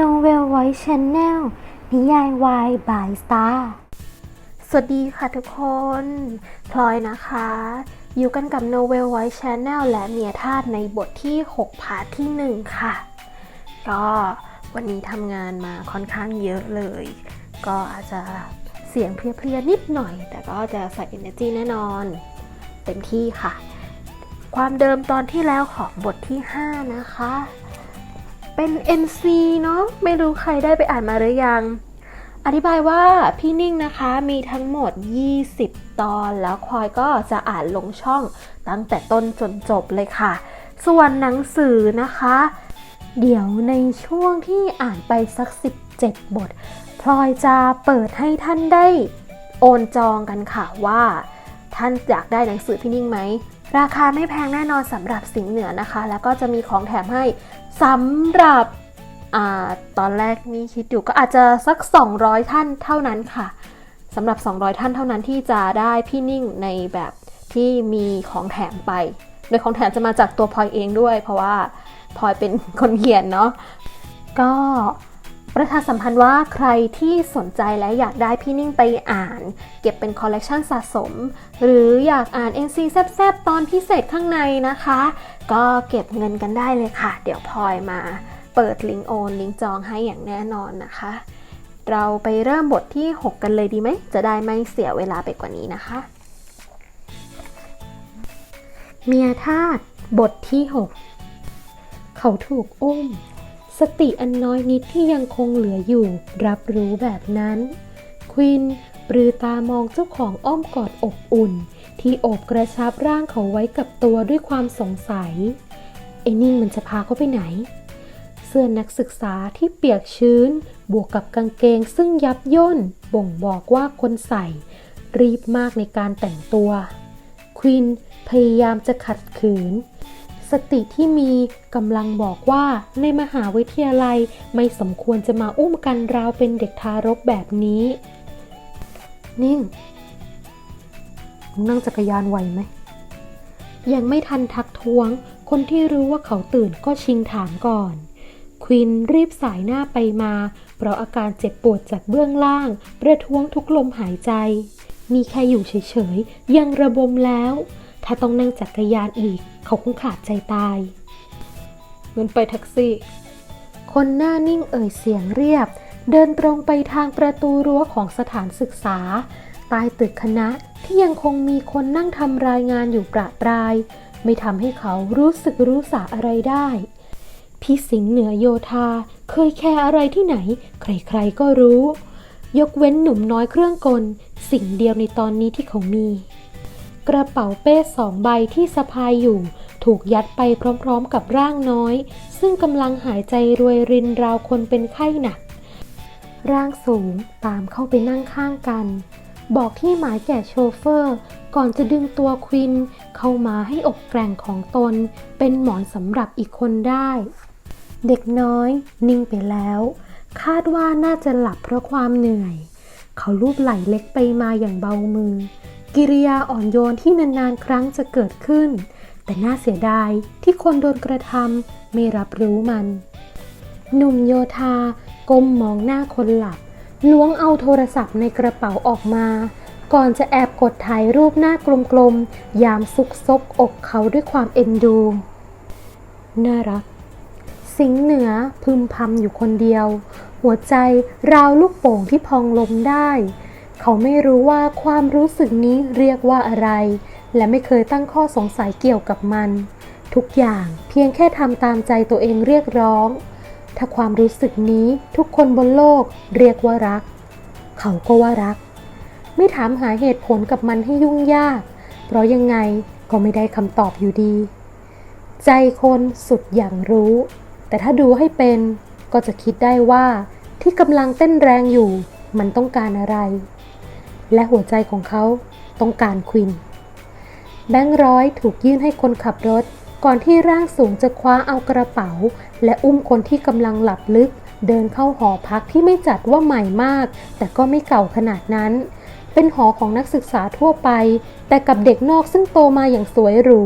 Novel Voice Channel นิยายวายบายสตาร์สวัสดีค่ะทุกคน พลอยนะคะ อยู่กันกับ Novel Voice Channel และเมียทาสในบทที่ 6 พาร์ทที่ 1 ค่ะ ก็วันนี้ทำงานมาค่อนข้างเยอะเลย ก็อาจจะเสียงเพลียๆนิดหน่อย แต่ก็จะใส่ energy แน่นอน เต็มที่ค่ะ ความเดิมตอนที่แล้วของบทที่ 5 นะคะ เป็น NC เนาะไม่รู้ใครได้ไปอ่านมาหรือยัง อธิบายว่าพี่นิ่งนะคะมีทั้งหมด 20 ตอนแล้วคอยก็จะอ่านลงช่องตั้งแต่ต้นจนจบเลยค่ะ ส่วนหนังสือนะคะ เดี๋ยวในช่วงที่อ่านไปสัก 17 บทพลอยจะเปิดให้ท่านได้โอนจองกันค่ะว่า ท่านอยากได้หนังสือพี่นิ่งไหม ราคาไม่แพงแน่นอนสำหรับสิงเหนือนะคะ แล้วก็จะมีของแถมให้สำหรับอตอนแรกนี่คิดอยู่ก็อาจจะสัก 200 ท่านเท่านั้นค่ะสำหรับ 200 ท่านเท่านั้นที่จะได้พี่นิ่งในแบบที่มีของแถมไป โดยของแถมจะมาจากตัวพลอยเองด้วย เพราะว่าพลอยเป็นคนเขียนเนาะก็ ประชาสัมพันธ์ว่าใครที่สนใจและอยากได้พี่นิ่งไปอ่าน เก็บเป็นคอลเลกชันสะสม หรืออยากอ่าน NC แซบๆ ตอนพิเศษข้างในนะคะ ก็เก็บเงินกันได้เลยค่ะ เดี๋ยวพลอยมาเปิดลิงก์โอนลิงก์จองให้อย่างแน่นอนนะคะ เราไปเริ่มบทที่ 6 กันเลยดีไหม จะได้ไม่เสียเวลาไปกว่านี้นะคะ เมียทาสบทที่ 6 เขาถูกอุ้ม สติอันน้อยนิดที่ยังคงเหลืออยู่ รับรู้แบบนั้น ควินปรือตามองเจ้าของอ้อมกอดอบอุ่น ที่โอบกระชับร่างเขาไว้กับตัวด้วยความสงสัยไอ้นิ่งมันจะพาเขาไปไหน เสื้อนักศึกษาที่เปียกชื้น บวกกับกางเกงซึ่งยับย่น บ่งบอกว่าคนใส่ รีบมากในการแต่งตัว ควินพยายามจะขัดขืน สติที่มีกำลังบอกว่าในมหาวิทยาลัยไม่สมควรจะมาอุ้มกันราวเป็นเด็กทารกแบบนี้ นิ่งมึงนั่งจักรยานไหวไหม ยังไม่ทันทักท้วง คนที่รู้ว่าเขาตื่นก็ชิงถามก่อน ควินรีบสายหน้าไปมา เพราะอาการเจ็บปวดจากเบื้องล่าง ประท้วงทุกลมหายใจ มีแค่อยู่เฉยๆ ยังระบมแล้ว ถ้าต้องนั่งจักรยานอีก เขาคงขาดใจตายเงินไปแท็กซี่ คนหน้านิ่งเอ่ยเสียงเรียบ เดินตรงไปทางประตูรั้วของสถานศึกษา ใต้ตึกคณะที่ยังคงมีคนนั่งทำรายงานอยู่ประปราย ไม่ทำให้เขารู้สึกรู้สาอะไรได้ พี่สิงห์เหนือโยธาเคยแคร์อะไรที่ไหน ใครๆก็รู้ ยกเว้นหนุ่มน้อยเครื่องกล สิ่งเดียวในตอนนี้ที่เขามี กระเป๋าเป้สองใบที่สะพายอยู่ ถูกยัดไปพร้อมๆกับร่างน้อย ซึ่งกำลังหายใจรวยรินราวคนเป็นไข้หนัก ร่างสูงตามเข้าไปนั่งข้างกัน บอกที่หมายแก่โชเฟอร์ ก่อนจะดึงตัวควิน เข้ามาให้อกแกร่งของตน เป็นหมอนสำหรับอีกคนได้ เด็กน้อย นิ่งไปแล้ว คาดว่าน่าจะหลับเพราะความเหนื่อย เขาลูบไหล่เล็กไปมาอย่างเบามือ กิริยาอ่อนโยนที่นานๆ ครั้งจะเกิดขึ้น แต่น่าเสียดายที่คนโดนกระทำไม่รับรู้มัน หนุ่มโยธาก้มมองหน้าคนหลับล้วงเอาโทรศัพท์ในกระเป๋าออกมา ก่อนจะแอบกดถ่ายรูปหน้ากลมๆ ยามซุกซบอกเขาด้วยความเอ็นดู น่ารัก สิงเหนือพึมพำอยู่คนเดียว หัวใจราวลูกโป่งที่พองลมได้ เขาไม่รู้ว่าความรู้สึกนี้เรียกว่าอะไร และไม่เคยตั้งข้อสงสัยเกี่ยวกับมัน ทุกอย่างเพียงแค่ทำตามใจตัวเองเรียกร้อง ถ้าความรู้สึกนี้ทุกคนบนโลกเรียกว่ารัก เขาก็ว่ารัก ไม่ถามหาเหตุผลกับมันให้ยุ่งยาก เพราะยังไงก็ไม่ได้คำตอบอยู่ดี ใจคนสุดอย่างรู้ แต่ถ้าดูให้เป็นก็จะคิดได้ว่าที่กำลังเต้นแรงอยู่มันต้องการอะไร และหัวใจของเขาต้องการควิน แบงค์ร้อยถูกยื่นให้คนขับรถ ก่อนที่ร่างสูงจะคว้าเอากระเป๋า และอุ้มคนที่กำลังหลับลึก เดินเข้าหอพักที่ไม่จัดว่าใหม่มาก แต่ก็ไม่เก่าขนาดนั้น เป็นหอของนักศึกษาทั่วไป แต่กับเด็กนอกซึ่งโตมาอย่างสวยหรู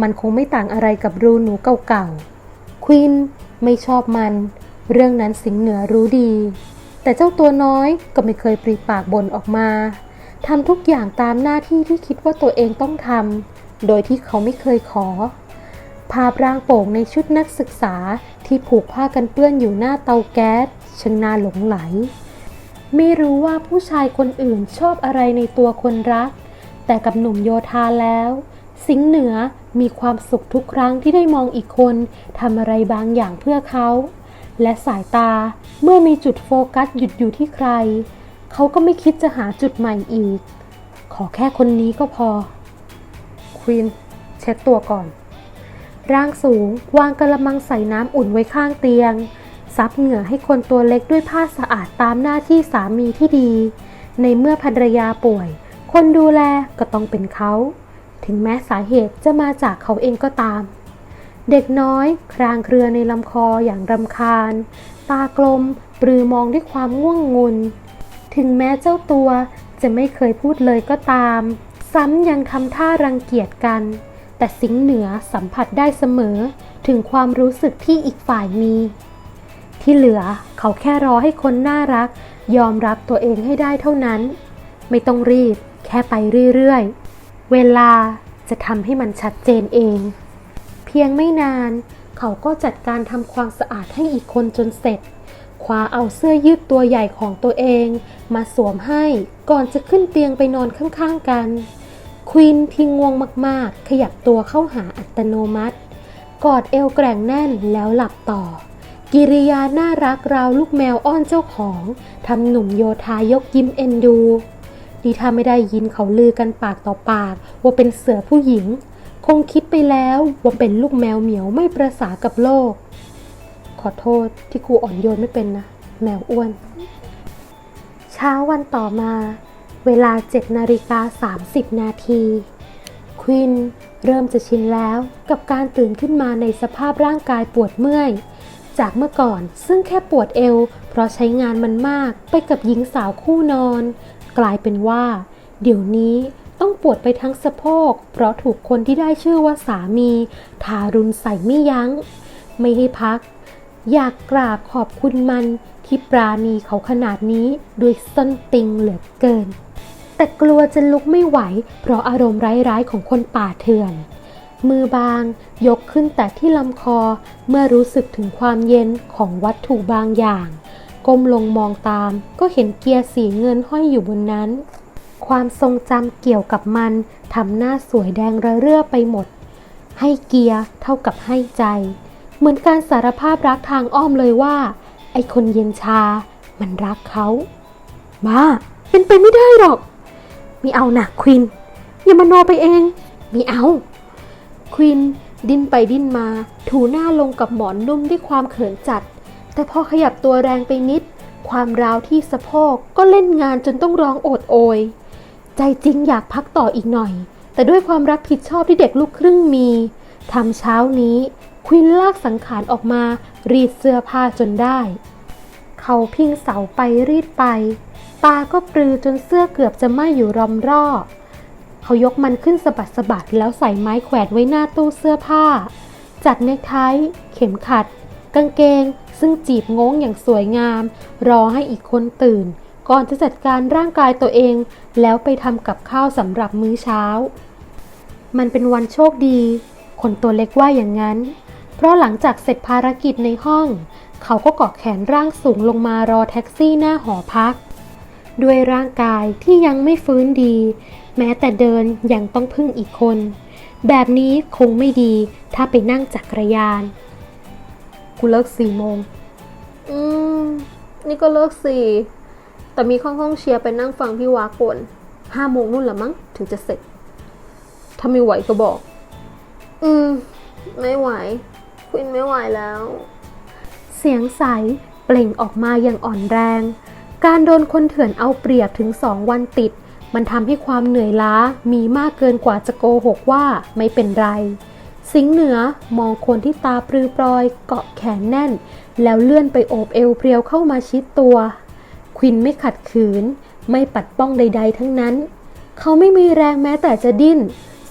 มันคงไม่ต่างอะไรกับรูหนูเก่าๆควินไม่ชอบมัน เรื่องนั้นสิงเหนือรู้ดี แต่เจ้าตัวน้อยก็ไม่เคยปริปากบ่นออกมาทำทุกอย่างตามหน้าที่ที่คิดว่าตัวเองต้องทำโดยที่เขาไม่เคยขอ ภาพร่างโป่งในชุดนักศึกษาที่ผูกผ้ากันเปื้อนอยู่หน้าเตาแก๊สช่างน่าหลงไหล ไม่รู้ว่าผู้ชายคนอื่นชอบอะไรในตัวคนรัก แต่กับหนุ่มโยธาแล้ว สิงเหนือมีความสุขทุกครั้งที่ได้มองอีกคนทำอะไรบางอย่างเพื่อเขา และสายตาเมื่อมีจุดโฟกัสหยุดอยู่ที่ใคร เขาก็ไม่คิดจะหาจุดใหม่อีก ขอแค่คนนี้ก็พอ ควีนเช็ดตัวก่อน ร่างสูงวางกระมังใส่น้ำอุ่นไว้ข้างเตียง ซับเหงื่อให้คนตัวเล็กด้วยผ้าสะอาดตามหน้าที่สามีที่ดี ในเมื่อภรรยาป่วย คนดูแลก็ต้องเป็นเขา ถึงแม้สาเหตุจะมาจากเขาเองก็ตาม เด็กน้อยครางเครือในลำคออย่างรำคาญ ตากลมปรือมองด้วยความง่วงงุน ถึงแม้เจ้าตัวจะไม่เคยพูดเลยก็ตาม ซ้ำยังทำท่ารังเกียจกัน แต่สิงเหนือสัมผัสได้เสมอถึงความรู้สึกที่อีกฝ่ายมี ที่เหลือเขาแค่รอให้คนน่ารัก ยอมรับตัวเองให้ได้เท่านั้น ไม่ต้องรีบ แค่ไปเรื่อยๆ เวลาจะทำให้มันชัดเจนเอง พียงไม่นาน เขาก็จัดการทำความสะอาดให้อีกคนจนเสร็จคว้าเอาเสื้อยืดตัวใหญ่ของตัวเอง มาสวมให้ก่อนจะขึ้นเตียงไปนอนข้างๆกัน ควินที่ง่วงมากๆ ขยับตัวเข้าหาอัตโนมัติ กอดเอวแกร่งแน่นแล้วหลับต่อ กิริยาน่ารักราวลูกแมวอ้อนเจ้าของทำหนุ่มโยธายกยิ้มเอ็นดูดีถ้าไม่ได้ยินเขาลือกันปากต่อปาก ว่าเป็นเสือผู้หญิง คงคิดไปแล้วว่าเป็นลูกแมวเหมียวไม่ประสากับโลก ขอโทษที่ครูอ่อนโยนไม่เป็นนะ แมวอ้วน เช้าวันต่อมา เวลา7นาฬิกา30นาที ควินเริ่มจะชินแล้วกับการตื่นขึ้นมาในสภาพร่างกายปวดเมื่อย จากเมื่อก่อนซึ่งแค่ปวดเอว เพราะใช้งานมันมากไปกับหญิงสาวคู่นอน กลายเป็นว่า เดี๋ยวนี้ ต้องปวดไปทั้งสะโพก เพราะถูกคนที่ได้ชื่อว่าสามี ทารุณใส่ไม่ยัง้ง ไม่ให้พัก อยากกราบขอบคุณมันที่ปราณีเขาขนาดนี้ด้วยส้นติงเหลือเกิน แต่กลัวจะลุกไม่ไหว เพราะอารมณ์ร้ายๆของคนป่าเถื่อน มือบางยกขึ้นแต่ที่ลำคอเมื่อรู้สึกถึงความเย็นของวัตถุบางอย่าง ก้มลงมองตามก็เห็นเกียร์สีเงินห้อยอยู่บนนั้น ความทรงจำเกี่ยวกับมันทำหน้าสวยแดงระเรื่อไปหมด ให้เกียร์เท่ากับให้ใจ เหมือนการสารภาพรักทางอ้อมเลยว่า ไอคนเย็นชา มันรักเขาบ้าเป็นไปไม่ได้หรอก มีเอาหนักควิน อย่ามาโนไปเอง มีเอา ควินดิ้นไปดิ้นมา ถูหน้าลงกับหมอนนุ่มด้วยความเขินจัด แต่พอขยับตัวแรงไปนิด ความร้าวที่สะโพกก็เล่นงานจนต้องร้องโอดโอย ใจจริงอยากพักต่ออีกหน่อย แต่ด้วยความรับผิดชอบที่เด็กลูกครึ่งมีทำเช้านี้ควินลากสังขารออกมา รีดเสื้อผ้าจนได้ เขาพิงเสาไปรีดไป ตาก็ปรือจนเสื้อเกือบจะไหม้อยู่รอมรอเขายกมันขึ้นสะบัดสะบัดแล้วใส่ไม้แขวนไว้หน้าตู้เสื้อผ้า จัดเนคไทเข็มขัด กางเกง ซึ่งจีบงงอย่างสวยงาม รอให้อีกคนตื่น ก่อนจะจัดการร่างกายตัวเอง แล้วไปทำกับข้าวสำหรับมื้อเช้า มันเป็นวันโชคดี คนตัวเล็กว่าอย่างนั้น เพราะหลังจากเสร็จภารกิจในห้อง เขาก็เกาะแขนร่างสูงลงมารอแท็กซี่หน้าหอพัก ด้วยร่างกายที่ยังไม่ฟื้นดี แม้แต่เดินยังต้องพึ่งอีกคน แบบนี้คงไม่ดีถ้าไปนั่งจักรยาน กูเลิกสี่โมง อืม นี่ก็เลิกสี่ แต่มีข้องห้องเชียร์ไปนั่งฟังพี่วากป่นห้าโมงนู่นละมั้งถึงจะเสร็จ ถ้าไม่ไหวก็บอก อืม ไม่ไหว คุณไม่ไหวแล้ว เสียงใส เปล่งออกมาอย่างอ่อนแรง การโดนคนเถื่อนเอาเปรียบถึงสองวันติด มันทำให้ความเหนื่อยล้ามีมากเกินกว่าจะโกหกว่าไม่เป็นไร สิงห์เหนือมองคนที่ตาปรือปรอย เกาะแขนแน่น แล้วเลื่อนไปโอบเอวเพรียวเข้ามาชิดตัวค วินไม่ขัดขืน ไม่ปัดป้องใด ๆ ทั้งนั้น เขาไม่มีแรงแม้แต่จะดิ้น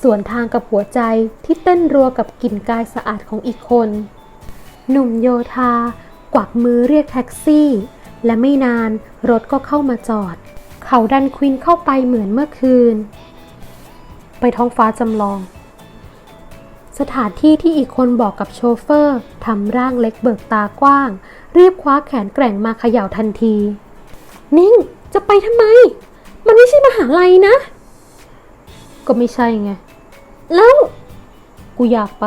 ส่วนทางกับหัวใจที่เต้นรัวกับกลิ่นกายสะอาดของอีกคน หนุ่มโยธากวักมือเรียกแท็กซี่ และไม่นานรถก็เข้ามาจอด เขาดันควินเข้าไปเหมือนเมื่อคืน ไปท้องฟ้าจำลอง สถานที่ที่อีกคนบอกกับโชเฟอร์ทำร่างเล็กเบิกตากว้าง รีบคว้าแขนแกร่งมาเขย่าทันที นิ่งจะไปทำไม มันไม่ใช่มหาลัยนะ ก็ไม่ใช่ไง แล้ว กูอยากไป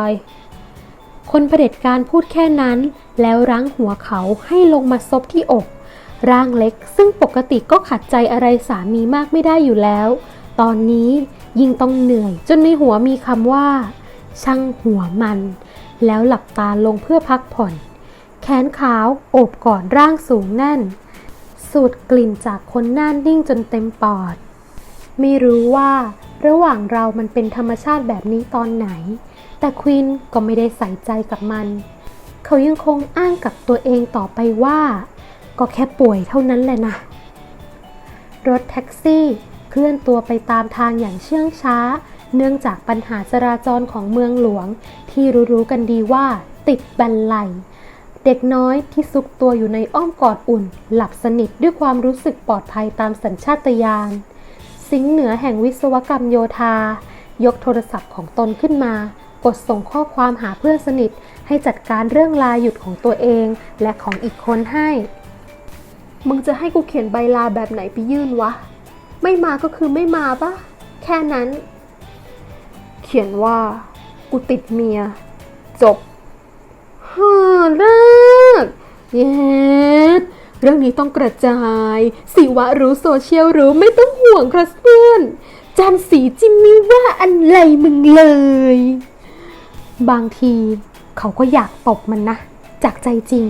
คนเผด็จการพูดแค่นั้น แล้วรั้งหัวเขาให้ลงมาซบที่อก ร่างเล็กซึ่งปกติก็ขัดใจอะไรสามีมากไม่ได้อยู่แล้ว ตอนนี้ยิ่งต้องเหนื่อย จนในหัวมีคำว่า ช่างหัวมัน แล้วหลับตาลงเพื่อพักผ่อน แขนขาวโอบกอดร่างสูงแน่น สูดกลิ่นจากคนหน้านิ่งจนเต็มปอด ไม่รู้ว่าระหว่างเรามันเป็นธรรมชาติแบบนี้ตอนไหน แต่ควินก็ไม่ได้ใส่ใจกับมัน เขายังคงอ้างกับตัวเองต่อไปว่า ก็แค่ป่วยเท่านั้นแหละนะ รถแท็กซี่เคลื่อนตัวไปตามทางอย่างเชื่องช้า เนื่องจากปัญหาจราจรของเมืองหลวงที่รู้ๆกันดีว่าติดบันไล เด็กน้อยที่ซุกตัวอยู่ในอ้อมกอดอุ่น หลับสนิทด้วยความรู้สึกปลอดภัยตามสัญชาตญาณสิงเหนือแห่งวิศวกรรมโยธา ยกโทรศัพท์ของตนขึ้นมา กดส่งข้อความหาเพื่อนสนิทให้จัดการเรื่องลาหยุดของตัวเองและของอีกคนให้ มึงจะให้กูเขียนใบลาแบบไหนไปยื่นวะ ไม่มาก็คือไม่มาปะแค่นั้น เขียนว่า กูติดเมีย จบ ฮ่าเลิกเย็ดเรื่องนี้ต้องกระจาย สิวะรู้โซเชียลรู้ไม่ต้องห่วงครับเพื่อนจำสีจิมมี่ว่าอะไรมึงเลย บางทีเขาก็อยากตบมันนะ จากใจจริง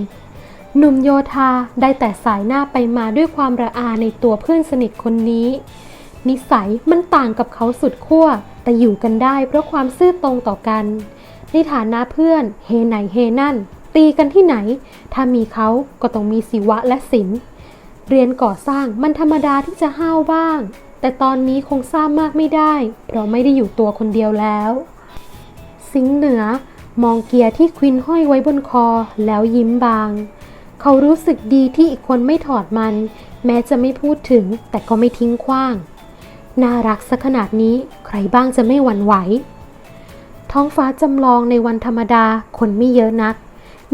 หนุ่มโยธาได้แต่สายหน้าไปมาด้วยความระอาในตัวเพื่อนสนิทคนนี้ นิสัยมันต่างกับเขาสุดขั้วแต่อยู่กันได้เพราะความซื่อตรงต่อกัน ในฐานะเพื่อน เฮไหนเฮนั่น ตีกันที่ไหน ถ้ามีเขาก็ต้องมีศิวะและศิลป์เรียนก่อสร้างมันธรรมดาที่จะห้าวบ้าง แต่ตอนนี้คงสร้างมากไม่ได้ เพราะไม่ได้อยู่ตัวคนเดียวแล้ว สิงเหนือ มองเกียร์ที่ควินห้อยไว้บนคอแล้วยิ้มบาง เขารู้สึกดีที่อีกคนไม่ถอดมัน แม้จะไม่พูดถึงแต่ก็ไม่ทิ้งขว้าง น่ารักสักขนาดนี้ใครบ้างจะไม่หวั่นไหว ท้องฟ้าจำลองในวันธรรมดาคนไม่เยอะนัก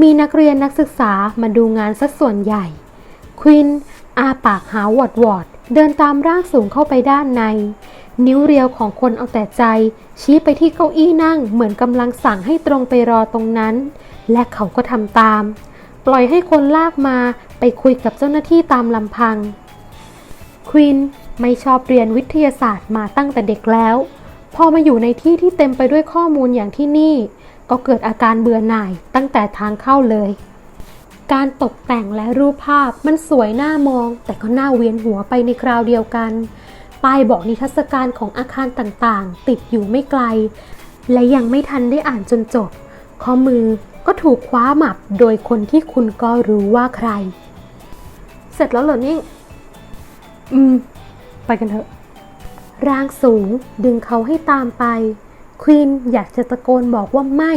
มีนักเรียนนักศึกษามาดูงานสักส่วนใหญ่ ควินอาปากหาวอดวอดเดินตามร่างสูงเข้าไปด้านใน นิ้วเรียวของคนเอาแต่ใจ ชี้ไปที่เก้าอี้นั่งเหมือนกำลังสั่งให้ตรงไปรอตรงนั้น และเขาก็ทำตาม ปล่อยให้คนลากมาไปคุยกับเจ้าหน้าที่ตามลำพัง ควินไม่ชอบเรียนวิทยาศาสตร์มาตั้งแต่เด็กแล้ว พอมาอยู่ในที่ที่เต็มไปด้วยข้อมูลอย่างที่นี่ ก็เกิดอาการเบื่อหน่ายตั้งแต่ทางเข้าเลย การตกแต่งและรูปภาพมันสวยน่ามอง แต่ก็น่าเวียนหัวไปในคราวเดียวกัน ป้ายบอกนิทรรศการของอาคารต่างๆ ติดอยู่ไม่ไกล และยังไม่ทันได้อ่านจนจบ ข้อมือก็ถูกคว้าหมับโดยคนที่คุณก็รู้ว่าใคร เสร็จแล้วเหรอนี่ อืม ไปกันเถอะ ร่างสูงดึงเขาให้ตามไป ควีนอยากจะตะโกนบอกว่าไม่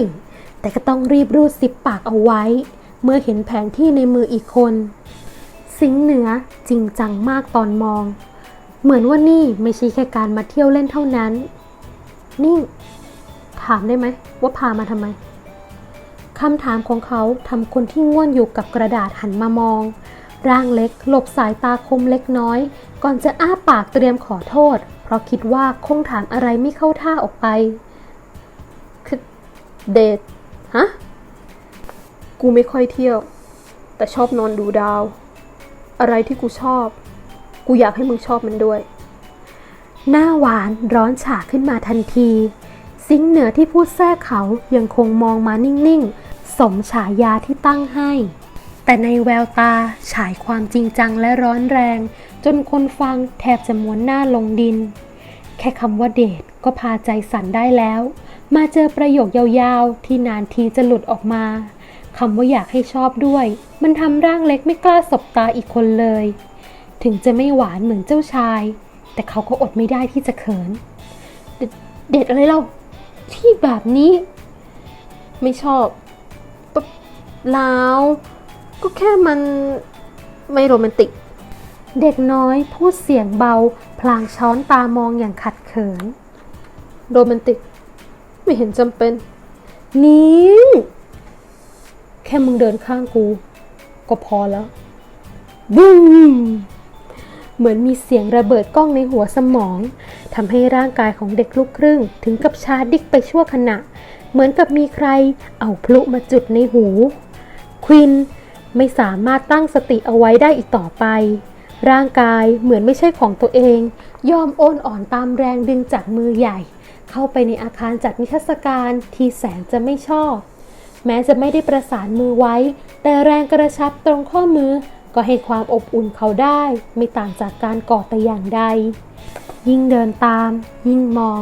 แต่ก็ต้องรีบรูดซิปปากเอาไว้ เมื่อเห็นแผนที่ในมืออีกคน สิงเหนือจริงจังมากตอนมอง เหมือนว่านี่ไม่ใช่แค่การมาเที่ยวเล่นเท่านั้นนิ่งถามได้ไหมว่าพามาทำไมคำถามของเขาทำคนที่ง่วนอยู่กับกระดาษหันมามอง ร่างเล็กหลบสายตาคมเล็กน้อย ก่อนจะอ้าปากเตรียมขอโทษ เพราะคิดว่าคงถามอะไรไม่เข้าท่าออกไป คือเดทฮะ กูไม่ค่อยเที่ยว แต่ชอบนอนดูดาว อะไรที่กูชอบ กูอยากให้มึงชอบมันด้วย หน้าหวานร้อนฉาขึ้นมาทันทีสิงเหนือที่พูดแทรกเขายังคงมองมานิ่งๆ สมฉายาที่ตั้งให้ แต่ในแววตาฉายความจริงจังและร้อนแรง จนคนฟังแทบจะม้วนหน้าลงดิน แค่คำว่าเดทก็พาใจสั่นได้แล้ว มาเจอประโยคยาวๆ ที่นานทีจะหลุดออกมาคำว่าอยากให้ชอบด้วย มันทำร่างเล็กไม่กล้าสบตาอีกคนเลย ถึงจะไม่หวานเหมือนเจ้าชาย แต่เขาก็อดไม่ได้ที่จะเขิน เดเดอะไรเล่าที่แบบนี้ ไม่ชอบปะลาวก็แค่มันไม่โรแมนติก เด็กน้อยพูดเสียงเบา พลางช้อนตามองอย่างขัดเขิน โรแมนติก ไม่เห็นจำเป็น นิ้งแค่มึงเดินข้างกู ก็พอแล้วบูมเหมือนมีเสียงระเบิดกล้องในหัวสมองทำให้ร่างกายของเด็กลูกครึ่ง ถึงกับชาดิกไปชั่วขณะ เหมือนกับมีใครเอาพลุมาจุดในหู ควินไม่สามารถตั้งสติเอาไว้ได้อีกต่อไป ร่างกายเหมือนไม่ใช่ของตัวเอง ยอมโอนอ่อนตามแรงดึงจากมือใหญ่ เข้าไปในอาคารจัดนิทรรศการที่แสนจะไม่ชอบ แม้จะไม่ได้ประสานมือไว้ แต่แรงกระชับตรงข้อมือก็ให้ความอบอุ่นเขาได้ ไม่ต่างจากการกอดแต่อย่างใด ยิ่งเดินตาม ยิ่งมอง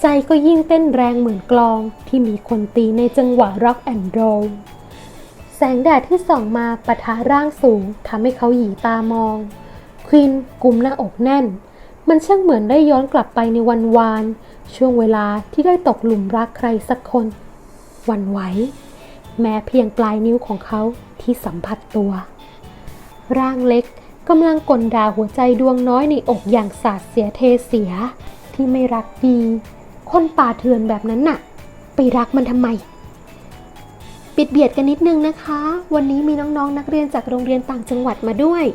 ใจก็ยิ่งเต้นแรงเหมือนกลองที่มีคนตีในจังหวะร็อกแอนด์โรลแสงแดดที่ส่องมาปะทะร่างสูงทำให้เขาหยีตามอง ควินกุมหน้าอกแน่น มันช่างเหมือนได้ย้อนกลับไปในวันวาน ช่วงเวลาที่ได้ตกหลุมรักใครสักคนวันไหว แม้เพียงปลายนิ้วของเขาที่สัมผัสตัว ร่างเล็กกำลังกลด่าหัวใจดวงน้อยในอกอย่างสาดเสียเทเสียที่ไม่รักดี คนป่าเถื่อนแบบนั้นน่ะ ไปรักมันทำไม ปิดเบียดกันนิดนึงนะคะ วันนี้มีน้องๆนนักเรียนจากโรงเรียนต่างจังหวัดมาด้วย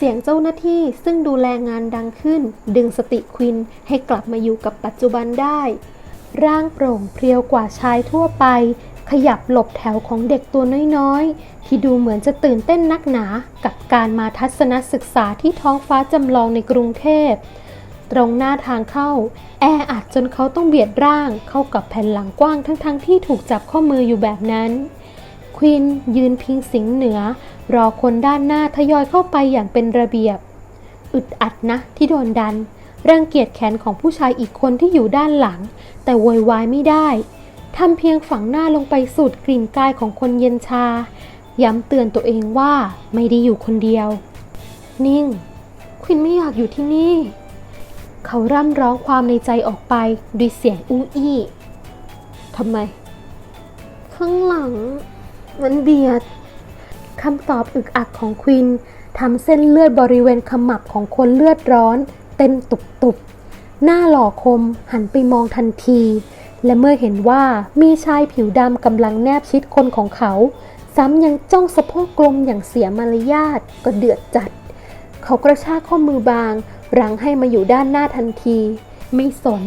เสียงเจ้าหน้าที่ซึ่งดูแลงานดังขึ้น ดึงสติควินให้กลับมาอยู่กับปัจจุบันได้ ร่างโปร่งเพรียวกว่าชายทั่วไป ขยับหลบแถวของเด็กตัวน้อยๆ ที่ดูเหมือนจะตื่นเต้นนักหนา กับการมาทัศนศึกษาที่ท้องฟ้าจำลองในกรุงเทพ ตรงหน้าทางเข้า แออัดจนเขาต้องเบียดร่างเข้ากับแผ่นหลังกว้างทั้งๆทที่ถูกจับข้อมืออยู่แบบนั้น ควินยืนพิงสิงเหนือ รอคนด้านหน้าทยอยเข้าไปอย่างเป็นระเบียบ อึดอัดนะที่โดนดันรังเกียจแขนของผู้ชายอีกคนที่อยู่ด้านหลัง แต่โวยวายไม่ได้ทำเพียงฝังหน้าลงไปสูดกลิ่นกายของคนเย็นชา ย้ำเตือนตัวเองว่าไม่ได้อยู่คนเดียว นิ่ง ควินไม่อยากอยู่ที่นี่ เขาร่ำร้องความในใจออกไปด้วยเสียงอู้อี้ทำไม ข้างหลัง มันเบียดคำตอบอึกอักของควินทำเส้นเลือดบริเวณขมับของคนเลือดร้อน เต้นตุบๆ หน้าหล่อคมหันไปมองทันที และเมื่อเห็นว่ามีชายผิวดำกำลังแนบชิดคนของเขา ซ้ำยังจ้องสะโพกกลมอย่างเสียมารยาทก็เดือดจัด เขากระชากข้อมือบาง รั้งให้มาอยู่ด้านหน้าทันที ไม่สน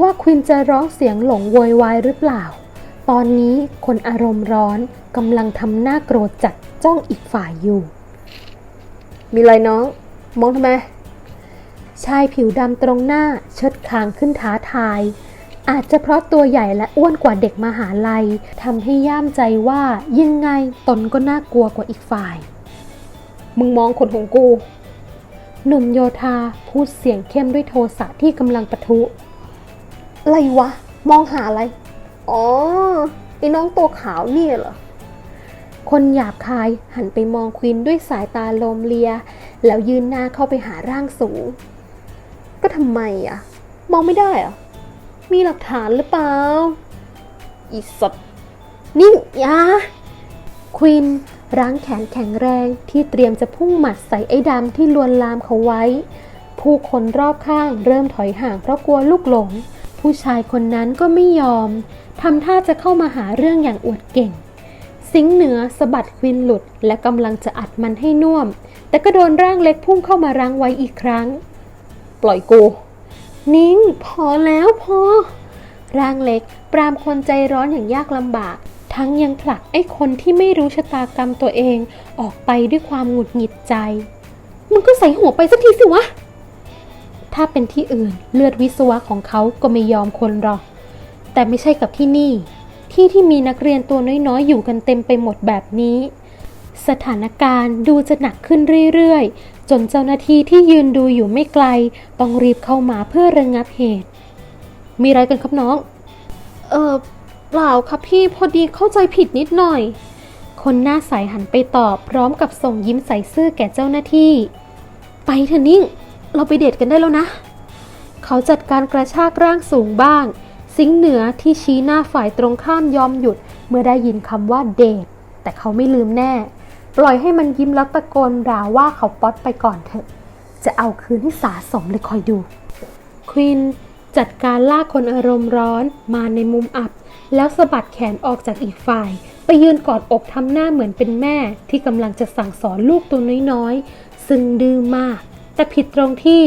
ว่าควินจะร้องเสียงหลงโวยวายหรือเปล่า ตอนนี้คนอารมณ์ร้อนกำลังทำหน้าโกรธจัดจ้องอีกฝ่ายอยู่ มีอะไรน้อง มองทำไม ชายผิวดำตรงหน้าเชิดคางขึ้นท้าทาย อาจจะเพราะตัวใหญ่และอ้วนกว่าเด็กมหาลัยทำให้ย่ามใจว่ายังไงตนก็น่ากลัวกว่าอีกฝ่าย มึงมองคนของกู หนุ่มโยธาพูดเสียงเข้มด้วยโทสะที่กำลังปะทุ อะไรวะ มองหาอะไร อ๋อไอ้น้องตัวขาวเนี่ยเหรอ คนหยาบคายหันไปมองควินด้วยสายตาลมเลีย แล้วยืนหน้าเข้าไปหาร่างสูง ก็ทำไมอะมองไม่ได้อะมีหลักฐานหรือเปล่า อีสัตว์นี่อยาควินรั้งแขนแข็งแรงที่เตรียมจะพุ่งหมัดใส่ไอ้ดำที่ลวนลามเขาไว้ ผู้คนรอบข้างเริ่มถอยห่างเพราะกลัวลูกหลง ผู้ชายคนนั้นก็ไม่ยอม ทำท่าจะเข้ามาหาเรื่องอย่างอวดเก่ง สิงเหนือสะบัดควินหลุดและกำลังจะอัดมันให้น่วม แต่ก็โดนร่างเล็กพุ่งเข้ามารั้งไว้อีกครั้ง ปล่อยกู นิ่งพอแล้วพอ ร่างเล็กปรามคนใจร้อนอย่างยากลำบาก ทั้งยังผลักไอ้คนที่ไม่รู้ชะตากรรมตัวเองออกไปด้วยความหงุดหงิดใจ มึงก็ใส่หัวไปสักทีสิวะ ถ้าเป็นที่อื่นเลือดวิศวะของเขาก็ไม่ยอมคนหรอก แต่ไม่ใช่กับที่นี่ ที่ที่มีนักเรียนตัวน้อยๆ อยู่กันเต็มไปหมดแบบนี้ สถานการณ์ดูจะหนักขึ้นเรื่อยๆ จนเจ้าหน้าที่ที่ยืนดูอยู่ไม่ไกล ต้องรีบเข้ามาเพื่อระงงับเหตุ มีอะไรกันครับน้อง เออเปล่าครับพี่พอดีเข้าใจผิดนิดหน่อย คนหน้าใสหันไปตอบพร้อมกับส่งยิ้มใส่ซื่อแก่เจ้าหน้าที่ ไปเถอะนิ่ง เราไปเดทกันได้แล้วนะ เขาจัดการกระชากร่างสูงบ้าง สิงเหนือที่ชี้หน้าฝ่ายตรงข้ามยอมหยุด เมื่อได้ยินคำว่าเดท แต่เขาไม่ลืมแน่ ปล่อยให้มันยิ้มแล้วตะโกนด่าว่าเขาป๊อตไปก่อนเถอะ จะเอาคืนให้สาสมเลยคอยดู ควินจัดการลากคนอารมณ์ร้อนมาในมุมอับ แล้วสะบัดแขนออกจากอีกฝ่าย ไปยืนกอดอกทำหน้าเหมือนเป็นแม่ ที่กำลังจะสั่งสอนลูกตัวน้อยๆ ซึ่งดื้อมาก แต่ผิดตรงที่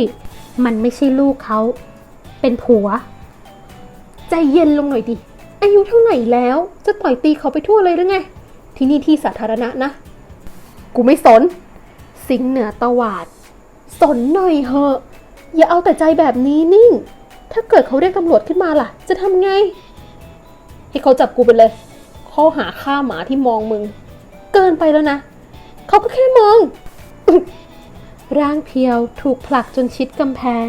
มันไม่ใช่ลูกเขา เป็นผัว ใจเย็นลงหน่อยดิ อายุเท่าไหร่แล้ว จะต่อยตีเขาไปทั่วเลยหรือไง ที่นี่ที่สาธารณะนะ กูไม่สน สิงเหนือตวาด สนหน่อยเหอะ อย่าเอาแต่ใจแบบนี้นิ่ง ถ้าเกิดเขาเรียกตำรวจขึ้นมาล่ะ จะทำไง ให้เขาจับกูไปเลย ข้อหาฆ่าหมาที่มองมึง เกินไปแล้วนะ เขาก็แค่มอง ร่างเพียวถูกผลักจนชิดกำแพง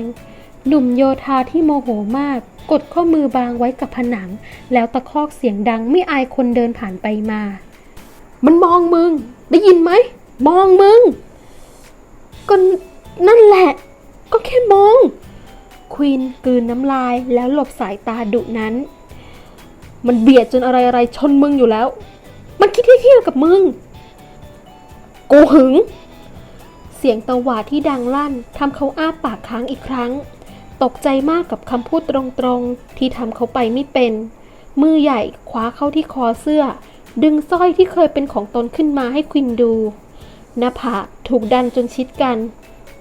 หนุ่มโยธาที่โมโหมาก กดข้อมือบางไว้กับผนัง แล้วตะคอกเสียงดังไม่อายคนเดินผ่านไปมา มันมองมึง ได้ยินไหม มองมึง ก็นั่นแหละ ก็แค่มอง ควีนกืนน้ำลายแล้วหลบสายตาดุนั้น มันเบียดจนอะไรอะไรชนมึงอยู่แล้ว มันคิดเที่ยวกับมึง กูหึง เสียงตะหวาดที่ดังลั่นทำเขาอ้าปากค้างอีกครั้ง ตกใจมากกับคำพูดตรงๆ ที่ทำเขาไปไม่เป็น มือใหญ่คว้าเข้าที่คอเสื้อ ดึงสร้อยที่เคยเป็นของตนขึ้นมาให้ควินดูหน้าผากถูกดันจนชิดกัน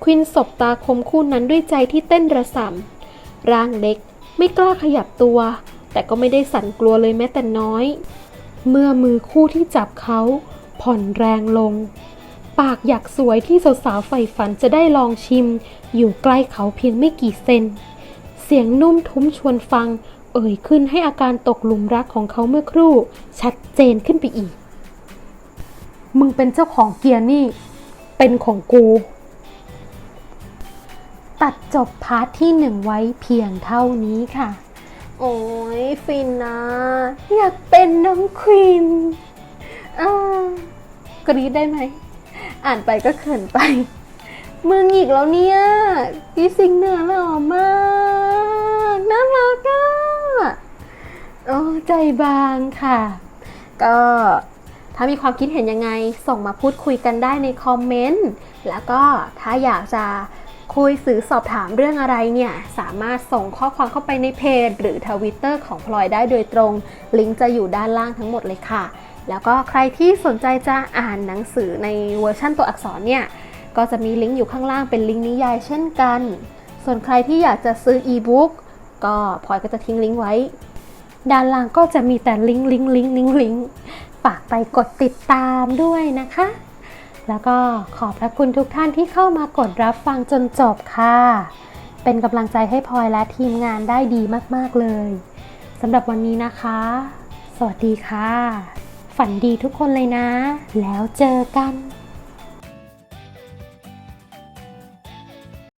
ควินสบตาคมคู่นั้นด้วยใจที่เต้นระส่ำร่างเล็กไม่กล้าขยับตัว แต่ก็ไม่ได้สั่นกลัวเลยแม้แต่น้อย เมื่อมือคู่ที่จับเขาผ่อนแรงลง ปากอยากสวยที่สาวๆใฝ่ฝันจะได้ลองชิม อยู่ใกล้เขาเพียงไม่กี่เซน เสียงนุ่มทุ้มชวนฟัง เอ่ยขึ้นให้อาการตกหลุมรักของเขาเมื่อครู่ ชัดเจนขึ้นไปอีก มึงเป็นเจ้าของเกียร์นี่ เป็นของกู ตัดจบพาร์ทที่หนึ่งไว้เพียงเท่านี้ค่ะ โอ้ยฟินนะ อยากเป็นน้องควีนอ่ากรีดได้ไหม อ่านไปก็เขินไป มึงอีกแล้วเนี่ยพี่สิงเหนือหล่อมากน่ารักอะโอ้ใจบางค่ะ ก็ถ้ามีความคิดเห็นยังไงส่งมาพูดคุยกันได้ในคอมเมนต์แล้วก็ถ้าอยากจะคุยสื่อสอบถามเรื่องอะไรเนี่ย สามารถส่งข้อความเข้าไปในเพจ หรือทวิตเตอร์ของพลอยได้โดยตรง ลิงก์จะอยู่ด้านล่างทั้งหมดเลยค่ะ แล้วก็ใครที่สนใจจะอ่านหนังสือในเวอร์ชั่นตัวอักษรเนี่ย ก็จะมีลิงก์อยู่ข้างล่างเป็นลิงก์นิยายเช่นกัน ส่วนใครที่อยากจะซื้ออีบุ๊กก็พลอยก็จะทิ้งลิงก์ไว้ ด้านล่างก็จะมีแต่ลิงก์ลิงก์ลิงก์ลิงก์ลิงก์ฝากไปกดติดตามด้วยนะคะ แล้วก็ขอบพระคุณทุกท่านที่เข้ามากดรับฟังจนจบค่ะ เป็นกำลังใจให้พลอยและทีมงานได้ดีมาก ๆ เลยสำหรับวันนี้นะคะ สวัสดีค่ะ ฝันดีทุกคนเลยนะ แล้วเจอกัน